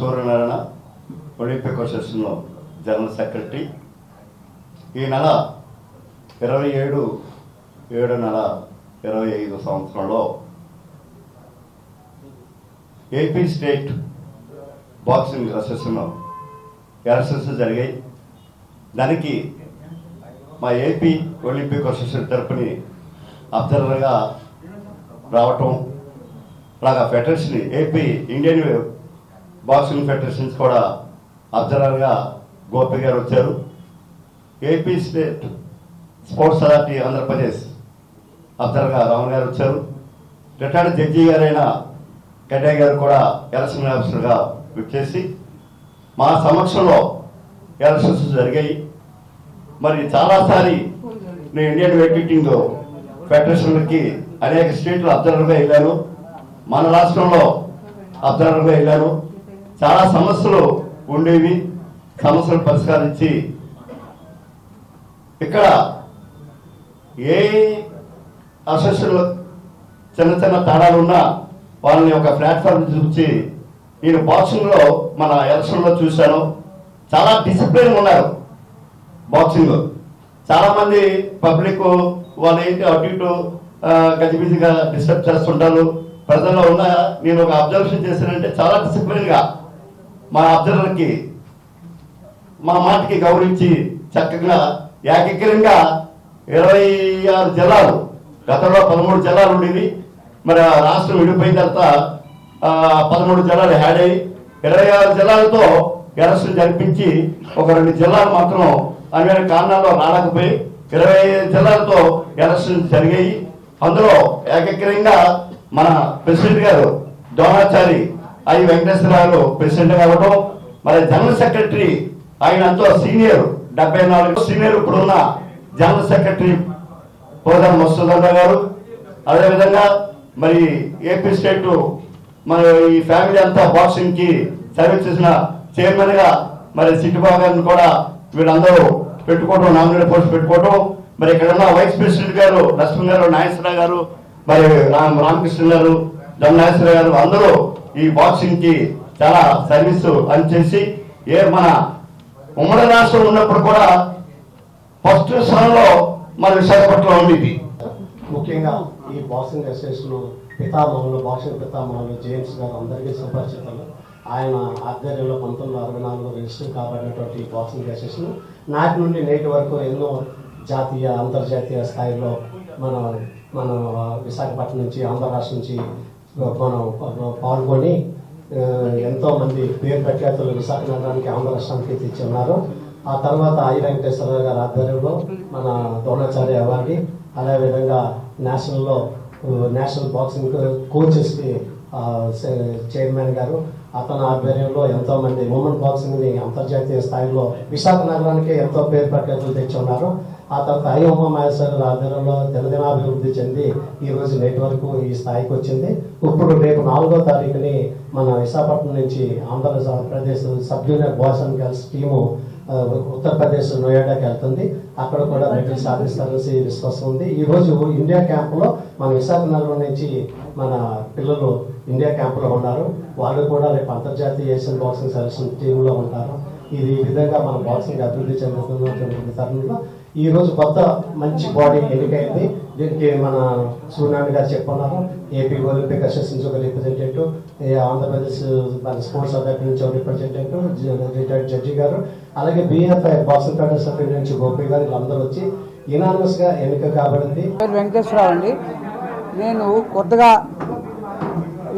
Suryanarayana Olympic అసోసియేషన్లో general secretary. ఈ నెల ఇరవై ఏడు ఏడు నెల ఇరవై ఐదు సంవత్సరంలో AP state boxing association elections జరిగాయి. దానికి మా ఏపీ ఒలింపిక్ అసోసియేషన్ తరపుని అబ్జర్వర్గా రావటం అలాగా federation AP Indian boxing federations కూడా అబ్జర్వర్గా గోపి గారు వచ్చారు. AP state sports authority Andhra Pradesh అబ్జర్వర్గా Raman garu వచ్చారు. రిటైర్డ్ జడ్జి గారైన కడ్డయ్య గారు కూడా ఎలక్షన్ ఆఫీసర్గా విచ్చేసి మా సమక్షంలో ఎలక్షన్స్ జరిగాయి. మరి చాలాసారి నేను ఇండియన్ వెయిట్ ఫెడరేషన్కి అనేక స్టేట్లు అబ్జర్వర్గా వెళ్ళాను. మన రాష్ట్రంలో అబ్జర్వర్గా వెళ్ళాను. చాలా సమస్యలు ఉండేవి సమస్యలు పరిష్కరించి. ఇక్కడ ఏ అసోసియేషన్లో చిన్న చిన్న తేడాలు ఉన్నా వాళ్ళని ఒక ప్లాట్ఫామ్ చూపించి నేను బాక్సింగ్లో మన ఎలక్షన్లో చూశాను. చాలా డిసిప్లిన్ ఉన్నారు బాక్సింగ్ చాలామంది పబ్లిక్ వాళ్ళు ఏంటి అటు ఇటు గజిబిజిగా డిస్టర్బ్ చేస్తుంటారు. ప్రజల్లో ఉన్న నేను ఒక అబ్జర్వేషన్ చేశానంటే చాలా డిసిప్లిన్గా మా అబ్జర్వర్కి మా మాటకి గౌరవించి చక్కగా ఏకగ్రంగా ఇరవై ఆరు జిల్లాలు గతంలో పదమూడు జిల్లాలు ఉండేవి. మరి ఆ రాష్ట్రం విడిపోయిన తర్వాత పదమూడు జిల్లాలు హ్యాడ్ అయ్యి ఇరవై ఆరు జిల్లాలతో ఎలక్షన్ జరిపించి ఒక రెండు జిల్లాలు మాత్రం అనేక కారణాల్లో రాలేకపోయి ఇరవై జిల్లాలతో ఎలక్షన్ జరిగాయి. అందులో ఏకగ్రంగా మన ప్రెసిడెంట్ గారు ద్రోణాచారి ఐ వెంకటేశ్వరరావు ప్రెసిడెంట్ కావడం మరి జనరల్ సెక్రటరీ ఆయన ఎంతో సీనియర్ డెబ్బై నాలుగు సీనియర్ ఇప్పుడున్న జనరల్ సెక్రటరీ హోదా మస్తుదండ గారు. అదేవిధంగా మరి ఏపీ స్టేట్ మన ఈ ఫ్యామిలీ అంతా బాక్సింగ్కి సర్వీస్ చేసిన చైర్మన్గా మరి సిట్టిబాబు గారిని కూడా వీళ్ళందరూ పెట్టుకోవడం నామినేట్ పోస్ట్ పెట్టుకోవడం మరి ఇక్కడ ఉన్న వైస్ ప్రెసిడెంట్ గారు లక్ష్మణ్ గారు నాగేశ్వరరావు గారు మరి రామ్ రామకృష్ణ గారు జమ్ నాగేశ్వర గారు అందరూ ఈ బాక్సింగ్కి చాలా సర్వీస్ చేసి ఏ మన ఉమ్మడి రాష్ట్రం ఉన్నప్పుడు కూడా ఫస్ట్ స్థానంలో మన విశాఖపట్నం ఉండేది. ముఖ్యంగా ఈ బాక్సింగ్ అసోసియేషన్ పితామహులు బాక్సింగ్ పితామహులు జేమ్స్ గారు అందరికీ సుపరిచితులు ఆయన ఆధ్వర్యంలో పంతొమ్మిది వందల అరవై నాలుగు రిజిస్టర్ కాబడినటువంటి ఈ బాక్సింగ్ అసోసియేషన్ నాటి నుండి నేటి వరకు ఎన్నో జాతీయ అంతర్జాతీయ స్థాయిలో మన మన విశాఖపట్నం నుంచి ఆంధ్ర రాష్ట్రం నుంచి మనం పాల్గొని ఎంతోమంది ఎంతో మంది పేరు ప్రఖ్యాతులు విశాఖ నగరానికి ఆంధ్ర రాష్ట్రానికి తెచ్చి ఉన్నారు ఆ తర్వాత ఐ వెంకటేశ్వరరావు గారి ఆధ్వర్యంలో మన ద్రోణాచార్య అవార్డు అదేవిధంగా నేషనల్లో నేషనల్ బాక్సింగ్ కోచెస్కి చైర్మన్ గారు అతని ఆధ్వర్యంలో ఎంతో మంది ఉమెన్ బాక్సింగ్ని అంతర్జాతీయ స్థాయిలో విశాఖ నగరానికి ఎంతో పేరు ప్రఖ్యాతులు తెచ్చి ఉన్నారు ఆ తర్వాత ఐ ఉమా ఆధ్వర్యంలో తెలదినాభివృద్ధి చెంది ఈ రోజు నేటి వరకు ఈ స్థాయికి వచ్చింది. ఇప్పుడు రేపు నాలుగో తారీఖుని మన విశాఖపట్నం నుంచి Andhra Pradesh sub junior boys and girls team Uttar Pradesh నోయిడాకి వెళ్తుంది. అక్కడ కూడా మెడల్ సాధిస్తారని విశ్వాసం ఉంది. ఈరోజు ఇండియా క్యాంపులో మన విశాఖ నగరం నుంచి మన పిల్లలు ఇండియా క్యాంపులో ఉన్నారు. వాళ్ళు కూడా రేపు అంతర్జాతీయ ఏషియన్ బాక్సింగ్ సెలక్షన్ టీంలో ఉంటారు. ఇది ఈ విధంగా మన బాక్సింగ్ అభివృద్ధి చెందుతున్నటువంటి తరుణంలో ఈ రోజు కొత్త మంచి బాడీ ఎన్నికైంది. దీనికి మన సూర్యనారాయణ గారు చెప్పున్నారు ఏపీ ఒలింపిక్ అసోసియేషన్ నుంచి ఒక రిప్రజెంటేటివ్ ఆంధ్రప్రదేశ్ మన స్పోర్ట్స్ అథారిటీ నుంచి ఒక రిప్రజెంటేటివ్ రిటైర్డ్ జడ్జి గారు. అలాగే బిఎఫ్ఐ బాక్సింగ్ ఫెడరేషన్ సభ్యుల నుంచి గోపి గారు వీళ్ళందరూ వచ్చి యునానిమస్గా ఎన్నిక కాబడింది. వెంకటేశ్వరరావు అండి. నేను కొత్తగా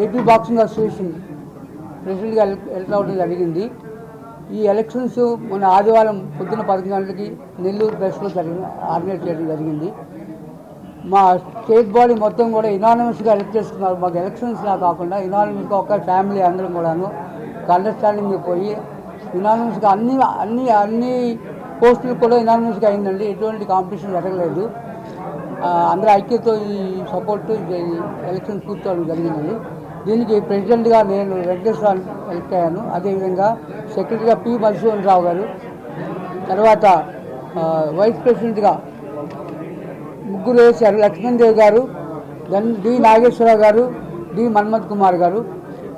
ఏపీ బాక్సింగ్ అసోసియేషన్ ప్రెసిడెంట్గా ఎల్ ఎలక్ట్ అవ్వడం జరిగింది. ఈ ఎలక్షన్స్ మొన్న ఆదివారం పొద్దున్న పదకొండు గంటలకి నెల్లూరు ప్రెస్లో జరిగిన ఆర్గనైజ్ చేయడం జరిగింది. మా స్టేట్ బాడీ మొత్తం కూడా ఇనానమస్గా ఎలక్ట్ చేసుకున్నారు మాకు ఎలక్షన్స్లా కాకుండా ఇనానమస్గా ఒక ఫ్యామిలీ అందరం కూడాను ఒక అండర్స్టాండింగ్ పోయి ఇనానమస్గా అన్ని అన్ని అన్ని పోస్టులు కూడా ఇనానమస్గా అయిందండి. ఎటువంటి కాంపిటీషన్ జరగలేదు. ఆ, అందరి ఐక్యతో ఈ సపోర్ట్ ఎలక్షన్ కూర్చోవడం జరిగింది దీనికి ప్రెసిడెంట్గా నేను వెంకటేశ్వర ఎలక్ట్ అయ్యాను అదేవిధంగా సెక్రటరీగా పి మధుసూదన్ రావు గారు తర్వాత వైస్ ప్రెసిడెంట్గా ముగ్గురు వేశారు లక్ష్మణ్ దేవ్ గారు దన్ డి నాగేశ్వరరావు గారు డి మన్మథ్ కుమార్ గారు.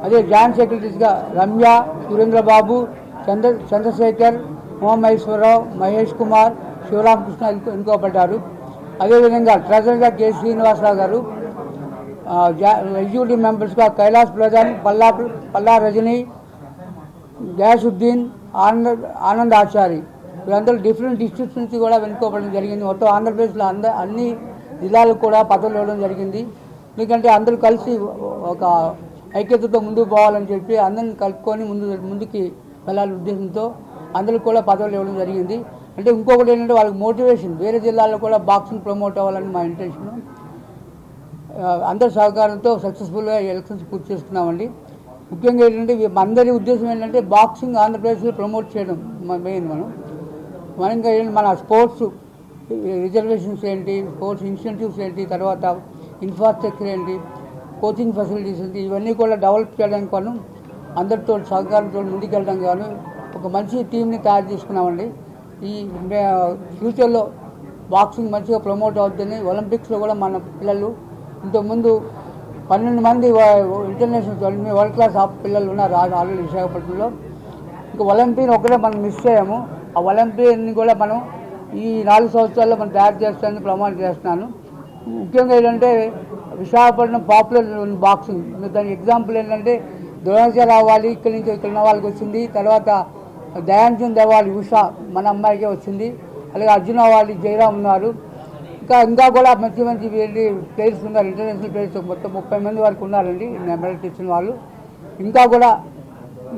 అదే జాయింట్ సెక్రటరీస్గా రమ్య సురేంద్రబాబు చంద్ర చంద్రశేఖర్ ఉమామహేశ్వరరావు మహేష్ కుమార్ శివరామకృష్ణ ఎన్నుకోబడ్డారు. అదేవిధంగా ట్రెజరర్గా కె శ్రీనివాసరావు గారు జా- ఎగ్జిక్యూటివ్ మెంబర్స్గా కైలాస్ ప్రధాన్ పల్లా పల్లా రజనీ గ్యాసుద్దీన్ ఆనంద్ ఆనంద్ ఆచారి. వీళ్ళందరూ డిఫరెంట్ డిస్ట్రిక్ట్స్ నుంచి కూడా వెనుకోవడం జరిగింది. మొత్తం ఆంధ్రప్రదేశ్లో అంద అన్ని జిల్లాలకు కూడా పదవులు ఇవ్వడం జరిగింది. ఎందుకంటే అందరూ కలిసి ఒక ఐక్యతతో ముందుకు పోవాలని చెప్పి అందరిని కలుపుకొని ముందు ముందుకి వెళ్ళాలని ఉద్దేశంతో అందరికి కూడా పదవులు ఇవ్వడం జరిగింది. అంటే ఇంకొకటి ఏంటంటే వాళ్ళకి మోటివేషన్. వేరే జిల్లాల్లో కూడా బాక్సింగ్ ప్రమోట్ అవ్వాలని మా ఇంటెన్షన్ అందరి సహకారంతో సక్సెస్ఫుల్గా ఎలక్షన్స్ పూర్తి చేసుకున్నామండి. ముఖ్యంగా ఏంటంటే అందరి ఉద్దేశం ఏంటంటే బాక్సింగ్ ఆంధ్రప్రదేశ్లో ప్రమోట్ చేయడం మెయిన్ మనం. మనం ఇంకా మన స్పోర్ట్స్ రిజర్వేషన్స్ ఏంటి స్పోర్ట్స్ ఇన్సెంటివ్స్ ఏంటి తర్వాత ఇన్ఫ్రాస్ట్రక్చర్ ఏంటి కోచింగ్ ఫెసిలిటీస్ ఏంటి ఇవన్నీ కూడా డెవలప్ చేయడానికి మనం అందరితో సహకారంతో ముందుకెళ్ళడం కానీ ఒక మంచి టీంని తయారు చేసుకున్నామండి. ఈ ఫ్యూచర్లో బాక్సింగ్ మంచిగా ప్రమోట్ అవుతుంది ఒలింపిక్స్లో కూడా మన పిల్లలు ఇంతకుముందు పన్నెండు మంది ఇంటర్నేషనల్ వరల్డ్ క్లాస్ ఆఫ్ పిల్లలు ఉన్నారు ఆల్రెడీ విశాఖపట్నంలో. ఇంకా ఒలింపియన్ ఒకటే మనం మిస్ చేయము. ఆ ఒలింపియన్ని కూడా మనం ఈ నాలుగు సంవత్సరాల్లో మనం తయారు చేస్తానని ప్రమాణం చేస్తున్నాను. ముఖ్యంగా ఏంటంటే విశాఖపట్నం పాపులర్ బాక్సింగ్ దానికి ఎగ్జాంపుల్ ఏంటంటే ద్రోణాచార్య అవ్వాలి ఇక్కడి నుంచి ఇక్కడ ఉన్న వాళ్ళకి వచ్చింది. తర్వాత దయాన్ చంద్ అవ్వాలి ఉషా మన అమ్మాయికే వచ్చింది. అలాగే అర్జున్ అవ్వాలి జయరామ్ ఉన్నారు. ఇంకా ఇంకా కూడా మంచి మంచి వెళ్ళి ప్లేయర్స్ ఉన్నారు ఇంటర్నేషనల్ ప్లేయర్స్ మొత్తం ముప్పై మంది వరకు ఉన్నారండి మెడల్ తెచ్చిన వాళ్ళు. ఇంకా కూడా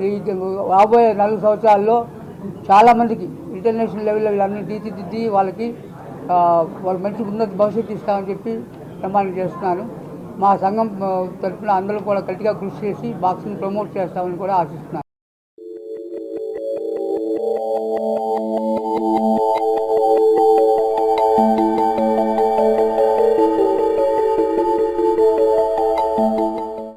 ఈ రాబోయే నాలుగు సంవత్సరాల్లో చాలామందికి ఇంటర్నేషనల్ లెవెల్లో వీళ్ళందరూ తీర్చిదిద్ది వాళ్ళకి వాళ్ళు మంచి ఉన్నత భవిష్యత్తు ఇస్తామని చెప్పి ప్రమాణం చేస్తున్నాను మా సంఘం తరఫున అందరూ కూడా గట్టిగా కృషి చేసి బాక్సింగ్ ప్రమోట్ చేస్తామని కూడా ఆశిస్తున్నాను